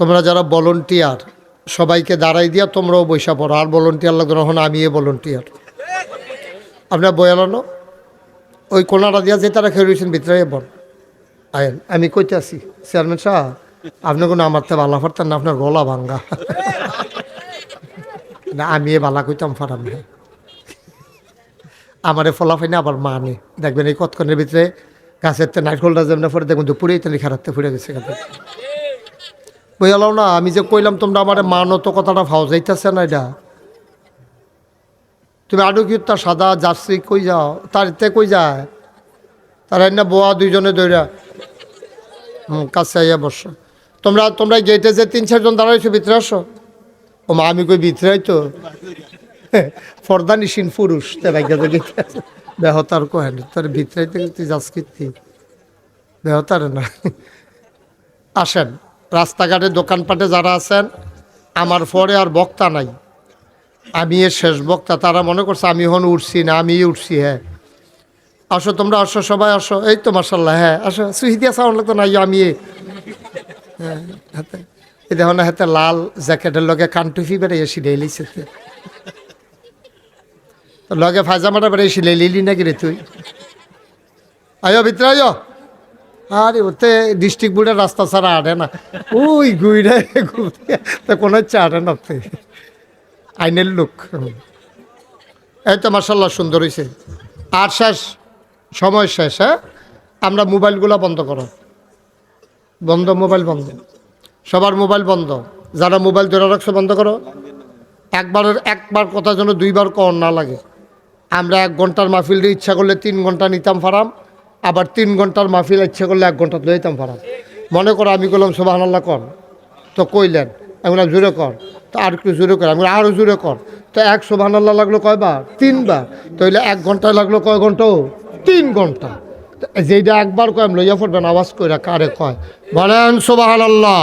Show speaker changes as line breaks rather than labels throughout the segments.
তোমরা যারা ভলন্টিয়ার সবাইকে দাঁড়াই দিয়া তোমরাও বৈশা পড়ো। আর ভলন্টিয়ার লাগবে না, এখন আমি এ ভলন্টিয়ার আপনার বয়ালানো ওই কোনাটা দিয়া যে তারা খেয়ে রয়েছেন ভিতরে বল। আয়েন আমি কইতে আছি চেয়ারম্যান সাহেব আপনি কোনো আমার তো বালা ফারতেন না আপনার গলা ভাঙ্গা। না আমি এ বালা কইতাম ফারাম না। আমারে ফলাফাই না আবার মা মানে। দেখবেন এই কতক্ষণের ভিতরে গাছের তো নাইট হোল্ডার যেমন পরে দেখবেন তো পুরেই তো ফুরে গাছে বইয়ালাও না, আমি যে কইলাম তোমরা আমার মানো তো কথাটা ভাও যাইতেছে না এটা। তুমি আডু কি তার সাদা জার্সি কই যাও? তার তে কই যায়? তার না বোয়া দুইজনে দৌড়া হুম, কাছে আইয়া বসো। তোমরা তোমরা গেটে যে তিন, চারজন দাঁড়াইছো, ভিতরে আসো। ও মা, আমি কই ভিতরে তো ফর্দানিসীন পুরুষ, তে ভাগ্য বেহতার কহেন, তোর ভিতরে তুই যাস কীর্তি বেহতার না। আসেন। রাস্তাঘাটে দোকানপাটে যারা আছেন, আমার পরে আর বক্তা নাই। আমি এর শেষ বক্তা, তারা মনে করছে আমি হন উঠছি না, আমি উঠছি হ্যাঁ। আসো তোমরা, আসো, সবাই আসো। এই তো মার্শাল্লাহ হ্যাঁ আসো। সুহিদিয়া সাউন্ড লাগতো নাই আমি। হ্যাঁ এই দেখো না, হাতে লাল জ্যাকেটের লগে কানটুফি বেড়ে সিলাই লিছে লগে ফাজামাটা বেড়ে সিলাই লিলি নাকি রে তুই? আয়ো ভিতরে আয়ো আরে, ওতে ডিস্ট্রিক্ট বোর্ডের রাস্তা ছাড়া আটে না। ওই ঘুরতে, তো কোনো হচ্ছে না। আইনের লোক। এই তো মার্শাল্লাহ সুন্দর হয়েছে আর শেষ, সময় শেষ হ্যাঁ? আমরা মোবাইলগুলো বন্ধ করো। বন্ধ, মোবাইল বন্ধ। সবার মোবাইল বন্ধ। যারা মোবাইল ধরে রাখছো, বন্ধ করো। একবারের, একবার কথা যেন দুইবার কর না লাগে। আমরা এক ঘণ্টার মাহফিল ইচ্ছা করলে তিন ঘণ্টা নিতাম ফারাম। আবার তিন ঘণ্টার মাহফিল ইচ্ছে করলে এক ঘণ্টা লইতাম ফারাম মনে করো আমি করলাম সোবাহান আল্লাহ কর। তো কইলেন, আমি বললাম, জোরে কর। তো আর একটু জোরে কর। আমি আরও জোরে কর। তো এক সোবাহান আল্লাহ লাগল কয়বার? তিনবার। তাইলে এক ঘন্টায় লাগল কয় ঘণ্টা তিন ঘণ্টা। তো যেইটা একবার কয় লইয়া পড়বেন, আওয়াজ কইরা কারে কয়? বলেন সোবাহান আল্লাহ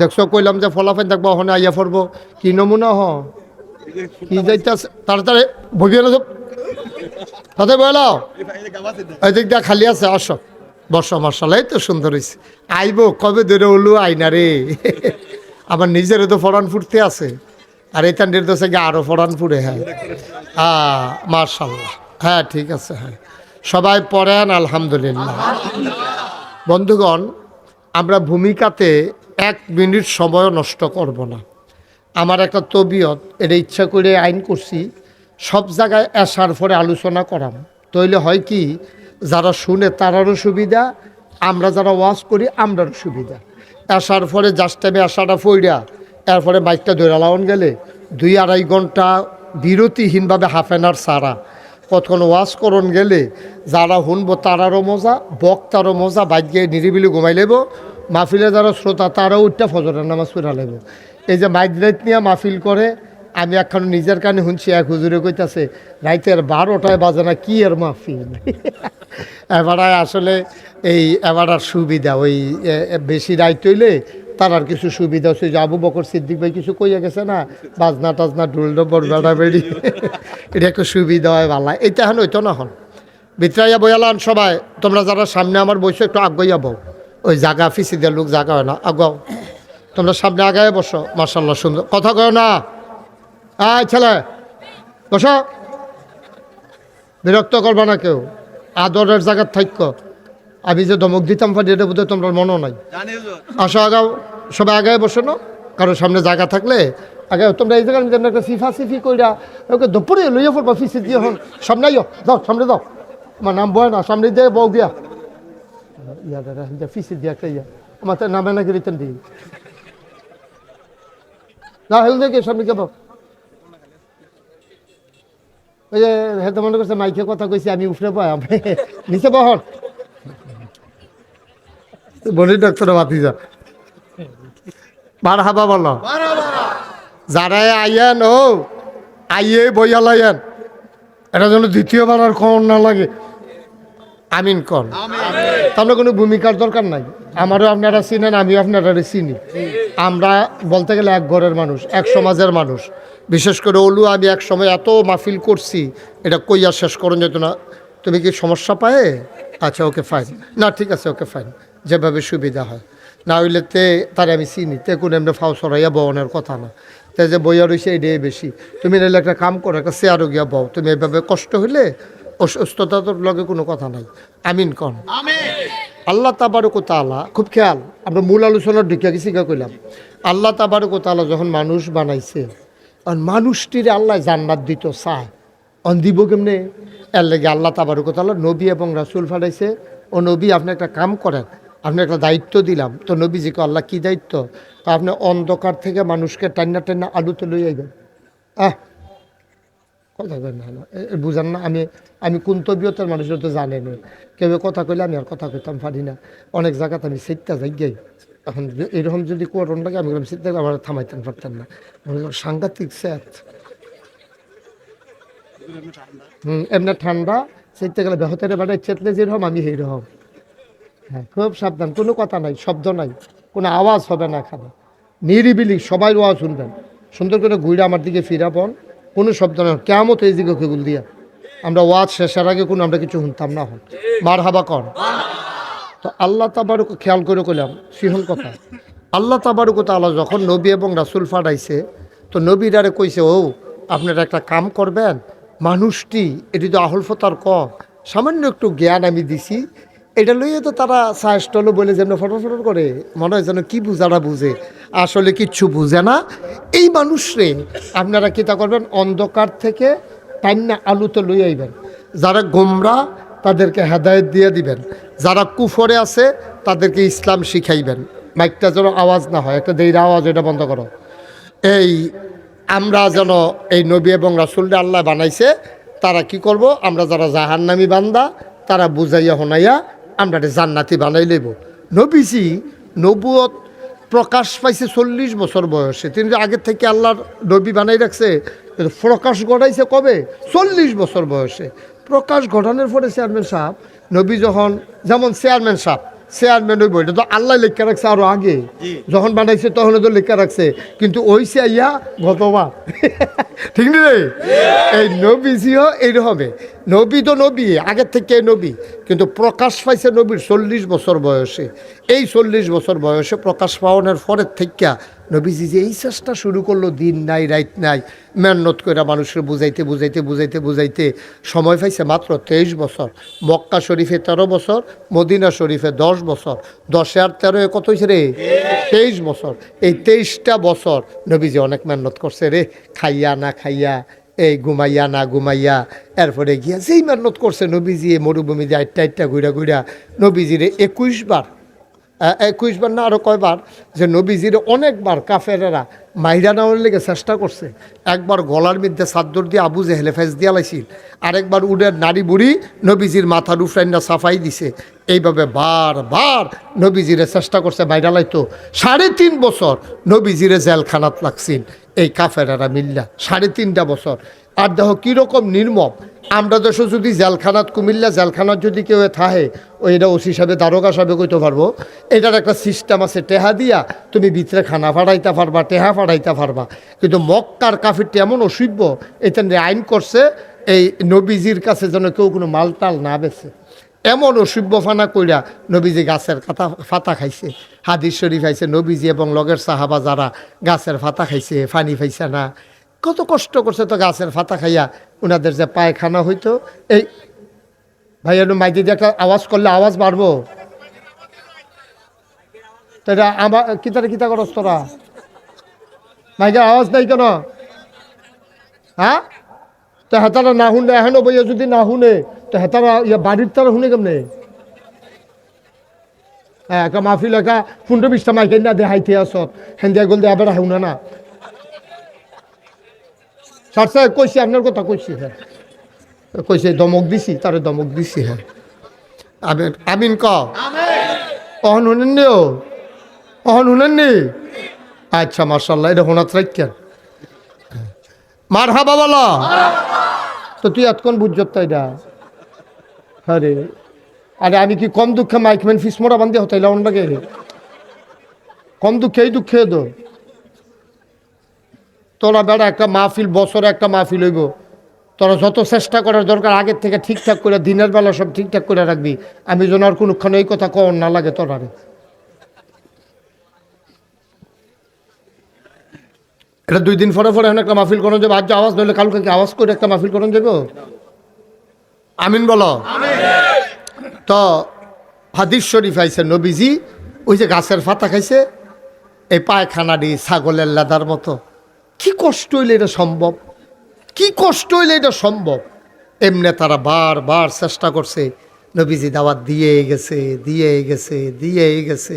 দেখছ, কইলাম যে ফলাফল দেখব, ওখানে আইয়া পড়ব। কি নমুনা হ? কি যাইতেছে? তাড়াতাড়ি না তাতে বলাও খালি আছে আসো। বর্ষা মশাল এই তো সুন্দর হয়েছে আইব কবে ধরে হলু আইনা রে? আমার নিজেরও তো ফরান ফুটতে আছে। আর এই তান্ডের তো সঙ্গে আরও ফরান ফুটে হ্যাঁ? হ্যাঁ মার্শাল্লাহ হ্যাঁ ঠিক আছে হ্যাঁ। সবাই পড়েন আলহামদুলিল্লাহ। বন্ধুগণ আমরা ভূমিকাতে এক মিনিট সময়ও নষ্ট করব না। আমার একটা তবিয়ত এটা ইচ্ছা করে আইন করছি। সব জায়গায় আসার পরে আলোচনা করাম। তইলে হয় কি, যারা শুনে তারারও সুবিধা, আমরা যারা ওয়াজ করি, আমরারও সুবিধা। আসার পরে জাস্ট টাইমে আসাটা ফইরা, এরপরে বাইকটা ধরে লাউন গেলে দুই আড়াই ঘণ্টা বিরতিহীনভাবে হাফ অ্যান আওয়ার সারা কতক্ষণ ওয়াশ করন গেলে যারা শুনব তারারও মজা, বক্তারও মজা বাইক গিয়ে নিরিবিলি ঘুমাই লেব। মাহফিলে যারা শ্রোতা তারাও উঠটা ফজরের নামাজ পড়া লেব। এই যে মাইক নিয়ে মাহফিল করে আমি এখন নিজের কানে শুনছি এক হুজুরে কইতাছে রাইতের বারোটায় বাজে না কি এর মাহফিল? এবারায় আসলে এই এবারার সুবিধা ওই বেশি রাইত হইলে তার আর কিছু সুবিধা হচ্ছে যে আবু বকর সিদ্দিক ভাই কিছু কইয়া গেছে না বাজনা টাজনা ডুল ডবর বেড়া বেড়ি এটা একটু সুবিধা হয় ভালো এটা এখন হইতো না হন ভিতরাইয়া বইয়ালান সবাই তোমরা যারা সামনে আমার বসে একটু আগাইয়া বউ ওই জাগা ফিসি দিয়ে লোক জাগা হয় না আগাও। তোমরা সামনে আগায় বসো মার্শাল্লাহ সুন্দর। কথা কয় না? আয় ছেলে। বসো। বিরক্ত করবা না কেউ। আদরের জায়গার থাক্য আমি যে ধমক দিতাম পারি এটা বোধহয় তোমরা মনও নাই। আসো আগাও। সবাই আগায় বসো না। কারণ সামনে জায়গা থাকলে আগে তোমরা এই জায়গার মধ্যে একটা সিফা সিফি কইরা ওকে দুপুরে লইয়া পড়বা ফিসি দিয়ে হন। সামনে আইও। যাও, সামনে যাও। আমার নাম বয় না। সামনে দিয়ে বউ দিয়া। ইয়া দাদা ফিসি দিয়া একটা ইয়া। আমার তো নামে নাকি রিটার্ন দিই। না হেল দেখে সামনে কে যাব ওই যে হেতে মনে করছে, মাইকে কথা কইছি, আমি উঠে পাই নিচে বহন। বলি ডাক্তার বাতি যা বার হাবা বলো। যারা আইয়েন, ও, আইয়ে বইয়া লাইয়েন। এটা যেন দ্বিতীয়বার আর কম না লাগে। আমিন কর তাহলে কোনো ভূমিকার দরকার নাই। আমারও আপনারা চিনেন আমিও আপনারা চিনি। আমরা বলতে গেলে এক ঘরের মানুষ এক সমাজের মানুষ। বিশেষ করে ওলু আমি এক সময় এত মাহফিল করছি এটা কইয়া শেষ করুন যেত না। তুমি কি সমস্যা পায়? আচ্ছা ওকে ফাইন না ঠিক আছে ওকে ফাইন যেভাবে সুবিধা হয়। না হইলে তে তারে আমি চিনি। তে কোন এমনি ফাও সরাইয়া বওনের কথা না। তে যে বইয়া রয়েছে এটাই বেশি। তুমি নাহলে একটা কাম করো একটা চেয়ারও গিয়া বও তুমি এভাবে কষ্ট হইলে অসুস্থতার লগে কোনো কথা নাই। আমিন কন। আল্লাহ তাবারক তালা খুব খেয়াল আমরা মূল আলোচনার ঢুকিয়া গেছি গা কইলাম। আল্লাহ তাবারক তালা যখন মানুষ বানাইছে আর মানুষটির আল্লাহ জান্নাত দিত চায় অন দিব কেমনে? এর লেগে আল্লাহ তাবারক তালা নবী এবং রাসুল ফাটাইছে ও নবী আপনি একটা কাম করেন আপনি একটা দায়িত্ব দিলাম তো নবী নবীজিকে আল্লাহ কি দায়িত্ব? তা আপনি অন্ধকার থেকে মানুষকে টান্না টান্না আলুতে লই আইবেন। আহ কথা কই না বুঝান না, আমি আমি কোন তবিয়তের মানুষের তো জানে না কেউ কথা কইলে আমি আর কথা কইতাম পারি না। অনেক জায়গাতে আমি সেটটা যাই গাই এখন এরকম যদি করোন লাগে, আমি সেটটা আমার থামাইতেন পারতাম না। সাংঘাতিক স্যার। হুম, এমনি ঠান্ডা সেটতে গেলে বেহতের বেড়ায় চেতলে যেরকম, আমি সেইরকম। হ্যাঁ খুব সাবধান, কোনো কথা নাই, শব্দ নাই, কোনো আওয়াজ হবে না এখানে। নিরিবিলি, সবাই আওয়াজ শুনবেন। সুন্দর করে ঘুরে আমার দিকে ফিরাবন। কোনো শব্দ না। কেমন এই দিকে কেগুল দিয়া। আমরা ওয়াজ শেষের আগে কোনো আমরা কিছু শুনতাম না হন মার হাবা কর। তো আল্লাহ তাবারুক খেয়াল করে কইলাম সিহন কথা। আল্লাহ তাবারুক তাআলা যখন নবী এবং রাসুল ফাটাইছে, তো নবীরারে কইছে, ও, আপনারা একটা কাম করবেন, মানুষটি, এটি তো আহল ফতার ক, সামান্য একটু জ্ঞান আমি দিছি, এটা লইয়ে তো তারা সাহস্টল বলে যেন ফটো ফটো করে, মনে হয় যেন কী বুঝারা বুঝে। আসলে কিচ্ছু বুঝে না। এই মানুষরে আপনারা কিতা করবেন, অন্ধকার থেকে টাইনা আলুতে লই আইবেন। যারা গোমরা, তাদেরকে হেদায়েত দিয়ে দিবেন। যারা কুফরে আছে, তাদেরকে ইসলাম শিখাইবেন। মাইকটা যেন আওয়াজ না হয়, একটা দেইরা আওয়াজ, এটা বন্ধ করো। এই আমরা যেন এই নবী এবং রাসুলটা আল্লাহ বানাইছে, তারা কি করব? আমরা যারা জাহান্নামি বান্দা, তারা বুঝাইয়া হনাইয়া আমরা জান্নাতি বানাই লইব। নবীজি নবুয়ত প্রকাশ পাইছে চল্লিশ বছর বয়সে। তিনি আগের থেকে আল্লাহর নবী বানাই রাখছে প্রকাশ ঘটাইছে কবে? চল্লিশ বছর বয়সে। প্রকাশ ঘটানোর পরে চেয়ারম্যান সাহেব নবী যখন যেমন চেয়ারম্যান সাহেব চেয়ারম্যান ওই বইটা তো আল্লাহ লেখা রাখছে আরও আগে। যখন বানাইছে তখন তো লেখা রাখছে। কিন্তু ওই সে ইয়া গতবার। ঠিক না রে? এই নবীজিও এইরকমে। নবী তো নবী, আগের থেকে নবী, কিন্তু প্রকাশ পাইছে নবীর চল্লিশ বছর বয়সে। এই চল্লিশ বছর বয়সে প্রকাশ পাওয়ানোর পরের থেকে নবীজি যে এই চেষ্টা শুরু করল, দিন নাই রাইত নাই, মেহনত করে মানুষের বুঝাইতে বুঝাইতে বুঝাইতে বুঝাইতে সময় পাইছে মাত্র তেইশ বছর। মক্কা শরীফে তেরো বছর, মদিনা শরীফে দশ বছর। দশে আর তেরো কত হয়েছে রে? তেইশ বছর। এই তেইশটা বছর নবীজি অনেক মেহনত করছে রে, খাইয়া না খাইয়া। এই ঘুমাইয়া না ঘুমাইয়া, এরপরে গিয়া যেই মান্নত করছে নবীজি, এই মরুভূমিতে আটটা আটটা ঘুরা ঘুরা নবীজিরে একুশ বার একুশ বার না আরও কয়বার, যে নবীজিরে অনেকবার কাফেরেরা মাইরা নেওয়ার লেগে চেষ্টা করছে। একবার গলার মধ্যে সাদ্দর দিয়ে আবু জেহেলে ফেস দিয়া লাইছিল। আরেকবার উডের নারী বুড়ি নবীজির মাথার উফরাইনা সাফাই দিছে। এইভাবে বারবার নবীজিরে চেষ্টা করছে মাইরা লাইতো। সাড়ে তিন বছর নবীজিরে জেলখানাত লাগছিল। এই কাফেরারা মিল্লা, সাড়ে তিনটা বছর। আর দেখো কীরকম নির্মম। আমরা দেশে যদি জেলখানাত কুমিল্লা জেলখানাত যদি কেউ থাহে ওই এটা ওসি সাহেবে, দারোগা সাহেবে কইতে পারব। এটার একটা সিস্টেম আছে, টেহা দিয়া তুমি ভিতরে খানা ফাড়াইতে পারবা, টেহা ফাড়াইতে পারবা। কিন্তু মক্কার কাফিরটি এমন অসভ্য এখান আইন করছে, এই নবীজির কাছে যেন কেউ কোনো মালটাল না বেছে এমন অসভ্য ফানা কইরা নবীজি গাছের কাতা ফাতা খাইছে। হাদিস শরীফ খাইছে নবীজি এবং লগের সাহাবা যারা গাছের ফাতা খাইছে, ফানি খাইছে না। কত কষ্ট করছে তো গাছের ফাতা খাইয়া ওনাদের যে পায়খানা হইতো, এই ভাই, একটু মাইদি দিয়ে একটা আওয়াজ করলে আওয়াজ বাড়বো? তো এটা আমার কিতারে কিতা করস তোরা? মাইকের আওয়াজ নাই কেন? হ্যাঁ তো হেতারা না শুনে এখনও বইয়া যদি না শুনে তো হেতারা ইয়া বাড়ির তারা শুনে কেমনে? হ্যাঁ একা মাহফিল একা পনেরো বিশটা মাইকে না দেখাইতে আসত হেন্দিয়া গল দিয়ে আবার শুনে না। স্যার স্যার কইছি আপনার কথা কইছি হ্যাঁ কইছে দমক দিছি তারে দমক দিছি হ্যাঁ আমিন আমিন। ক অহন শুনেন নি অহন শুনেন নি আচ্ছা মার্শাল্লাহ এটা হোনাত রাখেন মার হাবা বলো। তো তুই এতক্ষণ বুঝছত তাই না আরে আরে আমি কি কম দুঃখে মাইকম্যান ফিস মোড়া বান্ধি হতাইলা লাগে কম দুঃখে এই দুঃখে তো। তোরা বেড়া একটা মাহফিল, বছরে একটা মাহফিল হইব। তোরা যত চেষ্টা করার দরকার, আগের থেকে ঠিকঠাক করে, দিনের বেলা সব ঠিকঠাক করে রাখবি। আমি যেন আর কোনোক্ষণ এই কথা কর না লাগে তোরারে। এটা দুই দিন পরে পরে এখন একটা মাহফিল করানো যাবে। আজ আওয়াজ, নইলে কালকে আওয়াজ করে একটা মাহফিল করানো যাবে? আমিন বলো। তো হাদিস শরীফ আইছে, নবীজি ওই যে গাছের পাতা খাইছে এই পায়খানাটি ছাগলের লাদার মতো। কি কষ্ট হইলে এটা সম্ভব? কি কষ্ট হইলে এটা সম্ভব? এমনি তারা বারবার চেষ্টা করছে, নবীজি দাওয়াত দিয়ে গেছে দিয়ে গেছে দিয়ে গেছে।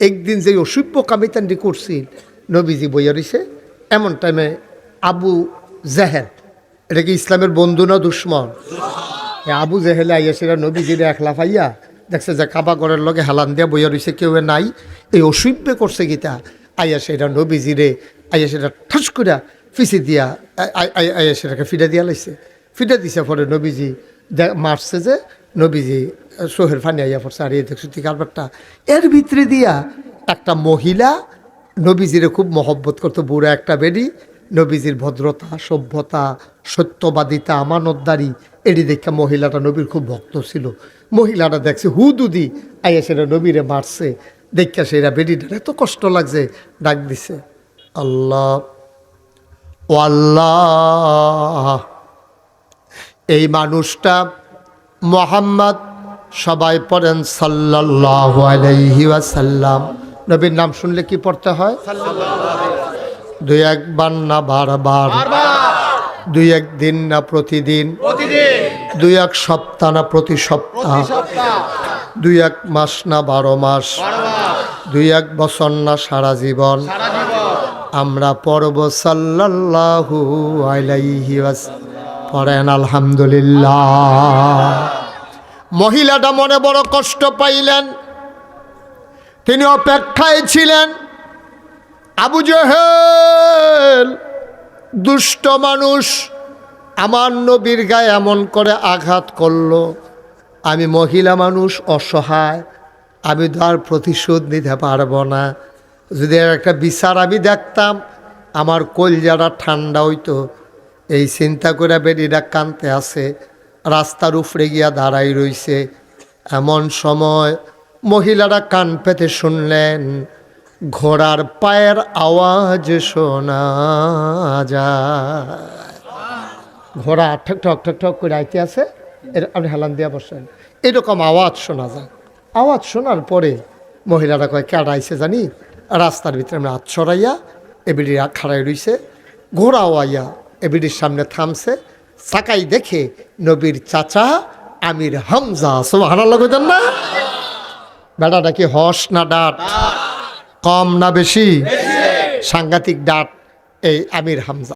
একদিন যে অসভ্য কামিতানটি করছিল, নবীজি বইয়া রইছে এমন টাইমে আবু জাহেদ এটা কি ইসলামের বন্ধু না দুশ্মন? আবু জেহেলে আইয়া সেটা নবীজিরে একলা পাইয়া দেখছে যে কাবা ঘরের লগে হেলান দিয়া বইয়া রইছে, কেউ নাই। এই অসভ্য করছে গীতা। আইয়া সেটা নবীজিরে, আইয়া সেটা ঠাস করিয়া ফিসি দিয়া আই- আই- আই- আইয়া সেটাকে ফিটা দিয়া লাইছে। ফিটা দিছে পরে নবীজি মারছে যে নবীজি সোহের ফানি আইয়া পড়ছে, আর এই দেখছ কারবারটা এর ভিতরে দিয়া একটা মহিলা নবীজিরে খুব মহব্বত করতো, বুড়া একটা বেডি, নবীজির ভদ্রতা, সভ্যতা, সত্যবাদিতা, আমানতদারি এটি দেখে মহিলাটা নবীর খুব ভক্ত ছিল। মহিলাটা দেখছে হুদুদি আইয়া সেটা নবীরে মারছে দেখা সেটা বেডিটার এত কষ্ট লাগছে ডাক দিছে। আল্লাহ, ও আল্লাহ, এই মানুষটা মোহাম্মদ সবাই পড়েন সাল্লাল্লাহু আলাইহি ওয়াসাল্লাম। নবীর নাম শুনলে কি পড়তে হয়? দুই একবার না বারবার দুই এক দিন না প্রতিদিন। দুই এক সপ্তাহ না প্রতি সপ্তাহ। দুই এক মাস না বারো মাস। দুই এক বছর না সারা জীবন। আমরা পড়ব সাল্লাল্লাহু আলাইহি পড়েন আলহামদুলিল্লাহ। মহিলাটা মনে বড় কষ্ট পাইলেন। তিনি অপেক্ষায় ছিলেন। আবু জহেল, দুষ্ট মানুষ, আমার নবীর গায়ে এমন করে আঘাত করল। আমি মহিলা মানুষ, অসহায়। আমি তো আর প্রতিশোধ নিতে পারব না। যদি একটা বিচার আমি দেখতাম, আমার কলজাটা ঠান্ডা হইতো। এই চিন্তা করে বেরিটা কানতে আছে রাস্তার উপরে গিয়া দাঁড়াই রইছে। এমন সময় মহিলারা কান পেতে শুনলেন, ঘোড়ার পায়ের আওয়াজ শোনা যায়। ঘোড়া ঠক ঠক ঠক ঠক করে আইতে আছে, এর আপনি হেলান দিয়া বসেন। এরকম আওয়াজ শোনা যায়। আওয়াজ শোনার পরে মহিলারা কয় কেডা আইছে জানি? রাস্তার ভিতরে আমরা হাত ছড়াইয়া এবিডি খাড়াই রইছে। ঘোড়াও আইয়া এবিডির সামনে থামছে। সাকাই দেখে নবীর চাচা আমির হামজা হারার লাগতেন না? বেড়াটা কি হস না ডাট। কম না বেশি? সাংঘাতিক ডাট এই আমির হামজা।